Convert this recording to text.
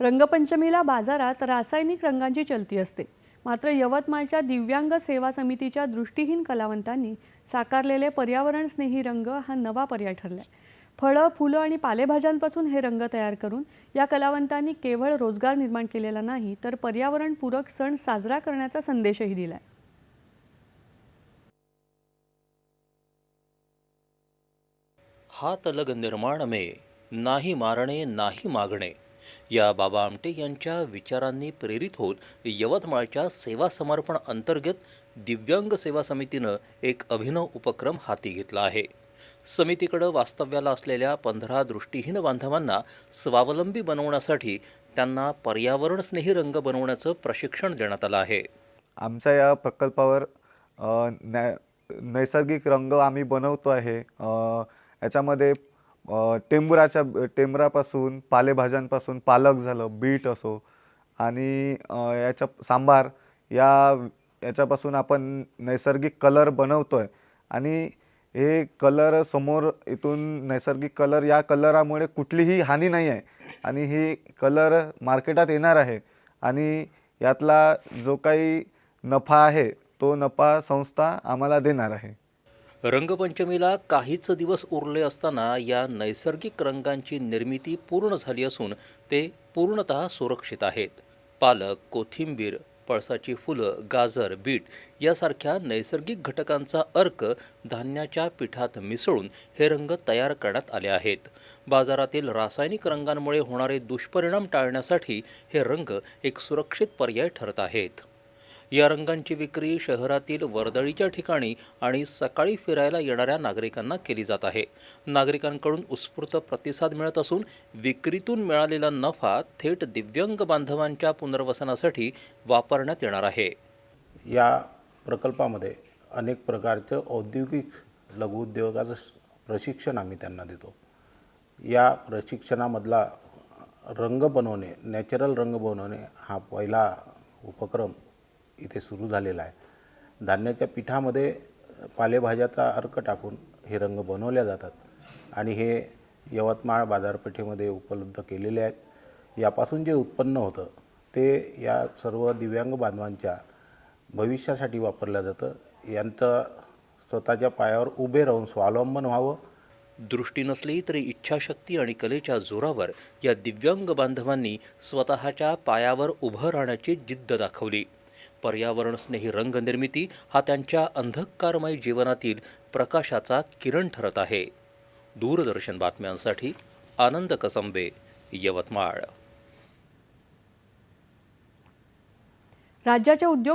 रंगपंचमीला बाजारात रासायनिक रंगांची चलती असते. मात्र यवतमाळच्या दिव्यांग सेवा समितीच्या दृष्टीहीन कलावंतांनी साकारलेले पर्यावरणस्नेही रंग हा नवा पर्याय ठरलाय. फळं फुलं आणि पालेभाज्यांपासून हे रंग तयार करून या कलावंतांनी केवळ रोजगार निर्माण केलेला नाही तर पर्यावरणपूरक सण साजरा करण्याचा संदेशही दिलाय. हा तलग निर्माण मे नाही मारणे नाही मागणे. या बाबा आमटे यांच्या विचारांनी प्रेरित होत यवतमाळच्या सेवा समर्पण अंतर्गत दिव्यांग सेवा समितीनं एक अभिनव उपक्रम हाती घेतला आहे. समितीकडं वास्तव्याला असलेल्या पंधरा दृष्टीहीन बांधवांना स्वावलंबी बनवण्यासाठी त्यांना पर्यावरणस्नेही रंग बनवण्याचं प्रशिक्षण देण्यात आलं आहे. आमच्या या प्रकल्पावर अ, नैसर्गिक रंग आम्ही बनवतो आहे. याच्यामध्ये टेंबुराच्या टेंबरापासून पालेभाज्यांपासून पालक झालं बीट असो आणि याच्या सांबार या याच्यापासून आपण नैसर्गिक कलर बनवतो आहे आणि हे कलर समोर इथून नैसर्गिक कलर या कलरामुळे कुठलीही हानी नाही आहे आणि ही कलर मार्केटात येणार आहे आणि यातला जो काही नफा आहे तो नफा संस्था आम्हाला देणार आहे. रंगपंचमीला काहीच दिवस उरले असताना या नैसर्गिक रंगांची निर्मिती पूर्ण झाली असून ते पूर्णतः सुरक्षित आहेत. पालक कोथिंबीर पळसाची फुलं गाजर बीट यासारख्या नैसर्गिक घटकांचा अर्क धान्याच्या पिठात मिसळून हे रंग तयार करण्यात आले आहेत. बाजारातील रासायनिक रंगांमुळे होणारे दुष्परिणाम टाळण्यासाठी हे रंग एक सुरक्षित पर्याय ठरत आहेत. या रंगांची विक्री शहरातील वर्दळीच्या ठिकाणी आणि सकाळी फिरायला येणाऱ्या नागरिकांना केली जात आहे. नागरिकांकडून उत्स्फूर्त प्रतिसाद मिळत असून विक्रीतून मिळालेला नफा थेट दिव्यांग बांधवांच्या पुनर्वसनासाठी वापरण्यात येणार आहे. या प्रकल्पामध्ये अनेक प्रकारचं औद्योगिक लघुउद्योगाचं प्रशिक्षण आम्ही त्यांना देतो. या प्रशिक्षणामधला रंग बनवणे नॅचरल रंग बनवणे हा पहिला उपक्रम इथे सुरू झालेला आहे. धान्याच्या पिठामध्ये पालेभाज्याचा अर्क टाकून हे रंग बनवल्या जातात आणि हे यवतमाळ बाजारपेठेमध्ये उपलब्ध केलेले आहेत. यापासून जे उत्पन्न होतं ते या सर्व दिव्यांग बांधवांच्या भविष्यासाठी वापरलं जातं. यांचं स्वतःच्या पायावर उभे राहून स्वावलंबन व्हावं. दृष्टी नसली तरी इच्छाशक्ती आणि कलेच्या जोरावर या दिव्यांग बांधवांनी स्वतःच्या पायावर उभं राहण्याची जिद्द दाखवली. पर्यावरणस्नेही रंग निर्मिती हा त्यांच्या अंधकारमय जीवनातील प्रकाशाचा किरण ठरत आहे. दूरदर्शन बातम्यांसाठी आनंद कसंबे यवतमाळ. राज्याच्या उद्योग